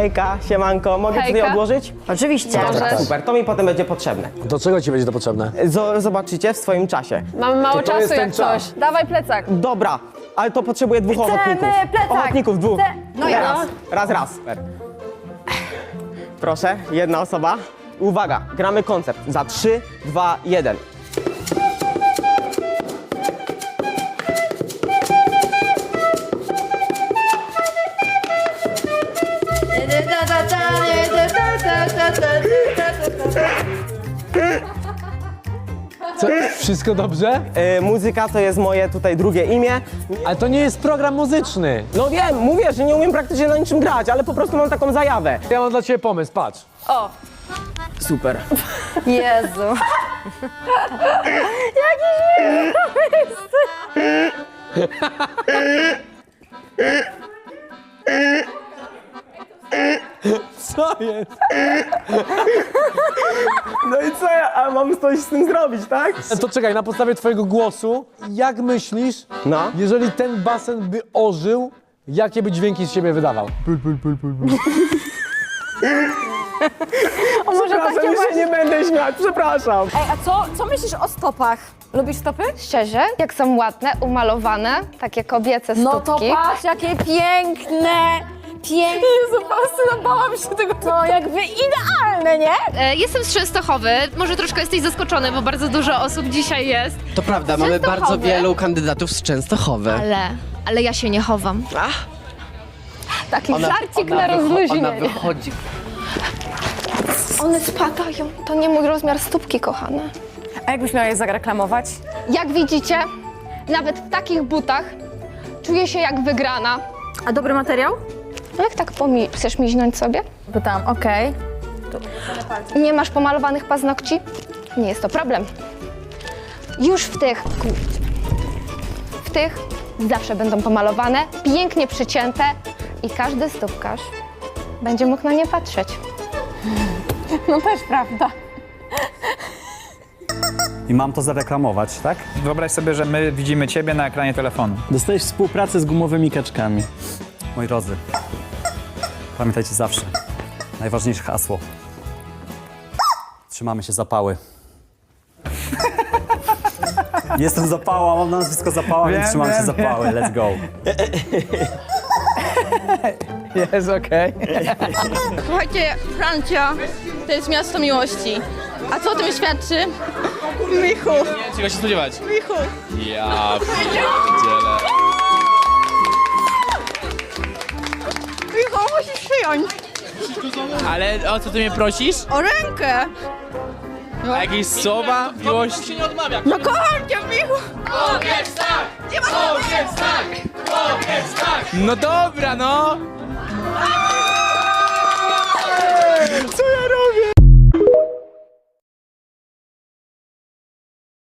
Hejka, siemanko, mogę Hejka. tutaj odłożyć? Oczywiście. Tak, super, to mi potem będzie potrzebne. Do czego ci będzie to potrzebne? Z zobaczycie w swoim czasie. Mamy mało to to czasu ten jak czas. coś. Dawaj plecak. Dobra, ale to potrzebuje dwóch Chcemy ochotników. plecak. Ochotników dwóch. Chce- No i raz. No. Raz, raz. Proszę, jedna osoba. Uwaga, gramy koncert. Za 3, 2, 1. Wszystko dobrze? E, muzyka to jest moje tutaj drugie imię. Ale to nie jest program muzyczny. No wiem, mówię, że nie umiem praktycznie na niczym grać, ale po prostu mam taką zajawę. Ja mam dla ciebie pomysł, patrz. O, Super. Jezu. Co jest? No i co ja a mam coś z tym zrobić, tak? To czekaj, na podstawie twojego głosu, jak myślisz, No. jeżeli ten basen by ożył, jakie by dźwięki z siebie wydawał? O, może Przepraszam, takie już się właśnie... nie będę śmiać, przepraszam. Ej, a co, co myślisz o stopach? Lubisz stopy? szczerze, jak są ładne, umalowane, takie kobiece No stópki. to patrz, jakie piękne! Piękne! Jezu, Pastyna, bałam się tego. To jakby idealne, nie? E, Jestem z Częstochowy. Może troszkę jesteś zaskoczony, bo bardzo dużo osób dzisiaj jest. To prawda, mamy bardzo wielu kandydatów z Częstochowy. Ale, ale ja się nie chowam. Taki żarcik na wycho- rozluźnienie. ona wychodzi. One spadają. To nie mój rozmiar stópki, kochane. A jakbyś miała je zareklamować? Jak widzicie, nawet w takich butach czuję się jak wygrana. A dobry materiał? No jak tak pomi- chcesz miźnąć sobie? Pytałam, okej. Nie masz pomalowanych paznokci? Nie jest to problem. Już w tych, kurczę, w tych zawsze będą pomalowane, pięknie przycięte i każdy stópkarz będzie mógł na nie patrzeć. No też prawda. I mam to zareklamować, tak? Wyobraź sobie, że my widzimy ciebie na ekranie telefonu. Dostajesz współpracę z gumowymi kaczkami. Moi drodzy, pamiętajcie zawsze, najważniejsze hasło. Trzymamy się zapały. Jestem zapała, mam nazwisko zapała, więc Wiem, trzymamy się wiem, zapały. Let's go. Jest okej. Słuchajcie, Francja to jest miasto miłości. A co o tym świadczy? Michu. Czego się spodziewać? Michu. Ja pierdzielę. Ale o co ty mnie prosisz? O rękę. A jakieś słowa miłości? się nie odmawia. No kocham cię, Michu. No dobra, no!